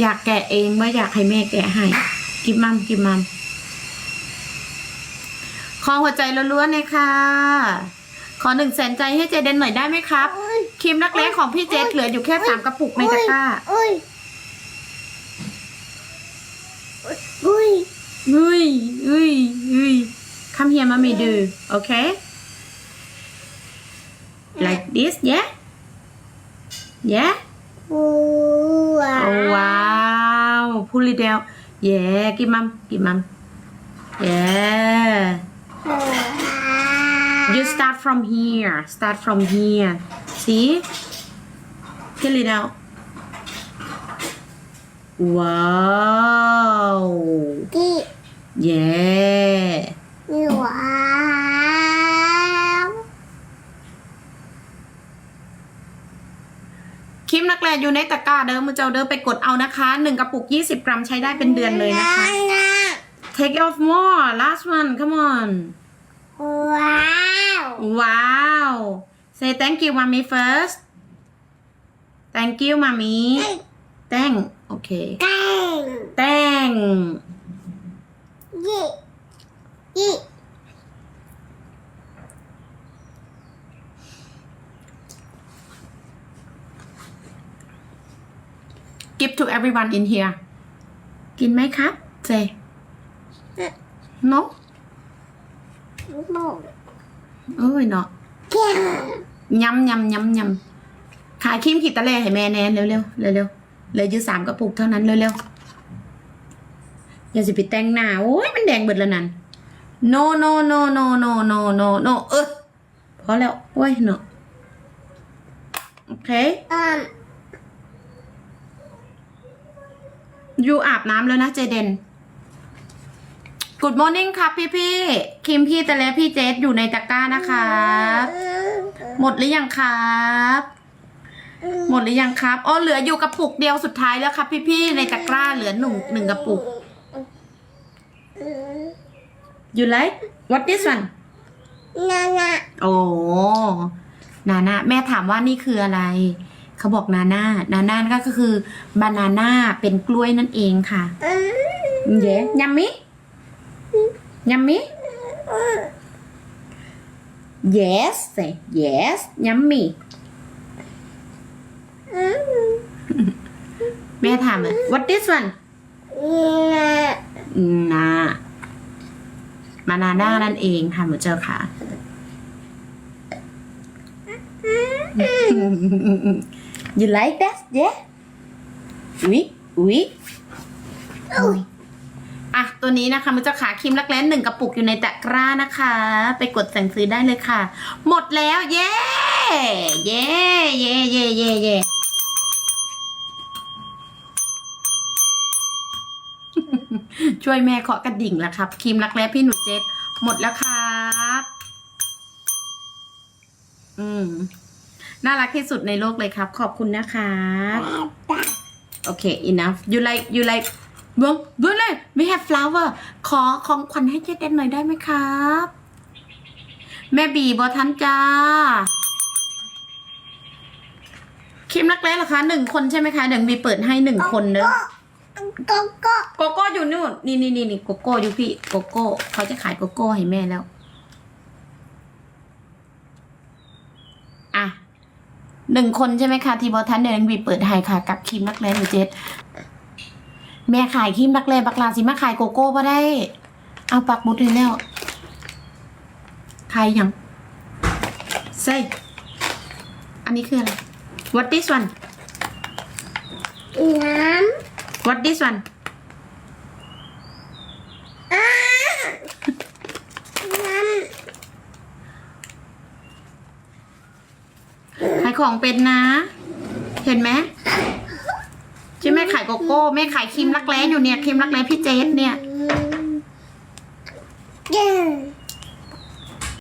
อยากแกะเองว่าอยากให้แม่แกะให้ กิบมัมกิบมัมขอหัวใจล้วนๆเลยค่ะ ขอหนึ่งแสนใจให้เจเดนหน่อยได้ไหมครับ ครีมรักแร้ของพี่เจสเหลืออยู่แค่สามกระปุกในตะกร้าอุ้ยอุ้ยอุ้ยอุ้ยอุ้ย come here mommy do okay like this yeah yeah ว้า oh wow pull it down yeah give mom give mom yeah you start from here start from here. See? Pull it out wow yeah ครีมนักแลอยู่ในตะกร้าเดิมมือเจ้าเดิมไปกดเอานะคะหนึ่งกระปุก 20 กรัมใช้ได้เป็นเดือนเลยนะคะ take off more last one come on ว้าว wow say thank you mommy first thank you mommy thank okay แก้ง thank ยี่ยี่ give to everyone in here กินไหมครับ say no โบเอ้ยเนาะแก้งยำยำยำยำขายครีมขีดตะเลให้แม่แน่เร็วเร็วเร็วเร็วเหลยอยู่สามกระปุกเท่านั้นเร็วเร็วอย่าสิไปแต่งหน้าโอ้ยมันแดงเบิดแล้วนั่น no no no no no no no no เออพอแล้วโอ้ยเนาะโอเคอืม ยูอาบน้ำแล้วนะเจเดน Good morning ครับพี่พี่ๆครีมพี่แต่แล้วพี่เจสอยู่ในตะกร้านะคะหมดหรือยังครับ หมดหรือยังครับอ๋อเหลืออยู่กระปุกเดียวสุดท้ายแล้วครับ พี่พี่ๆในตะกร้าเหลือหนึ่งหนึ่งกระปุก you like what this one นานาโอ้นาน่าแม่ถามว่านี่คืออะไร เขาบอกนาน่านาน่าก็คือบานาน่าเป็นกล้วยนั่นเองค่ะอืมเย้ยัมมิยัมมิ yes say yes yummy อืมแม่ถามเลย what this one นานามานาน่านั่นเองค่ะหมูเจ้าค่ะ you like that yeah อุ๊ยอุ๊ยอุ้ยอะ ตัวนี้นะคะมันจะขาครีมรักแร้หนึ่งกระปุกอยู่ในตะกร้านะคะ ไปกดสั่งซื้อได้เลยค่ะ หมดแล้ว เย้เย้เย้เย้เย้เย้ช่วยแม่เคาะกระดิ่งแล้วครับครีมรักแร้พี่หนูเจษหมดแล้วครับ อืม น่ารักที่สุดในโลกเลยครับ ขอบคุณนะครับโอเค enough you like you like เบิ้งเบิ้งเลย we have flower ขอของขวัญให้เจ๊เด็นหน่อยได้ไหมครับ แม่บีบอทันจ้าครีมรักแร้เหรอคะหนึ่งคนใช่ไหมคะเดี๋ยวบีเปิดให้หนึ่งคนเนอะโกโก้โกโก้อยู่นู่นนี่นี่นี่นี่โกโก้อยู่พี่โกโก้เขาจะขายโกโก้ให้แม่แล้ว อะ หนึ่งคนใช่ไหมคะทีบอทันเดี๋ยวบีเปิดให้ค่ะ กับครีมรักแร้หนูเจ๊แม่ขายครีมรักแร้บักลาสิมาขายโกโก้ก็ได้ เอาปักบุดเลยแล้วขายยังใส่อันนี้คืออะไร what this one น้ what this one ำอ้าน้ำ ขายของเป็นนะ เห็นไหมใช่แม่ขายโกโก้แม่ขายครีมรักแร้อยู่เนี่ยครีมรักแร้พี่เจสเนี่ยแก้ง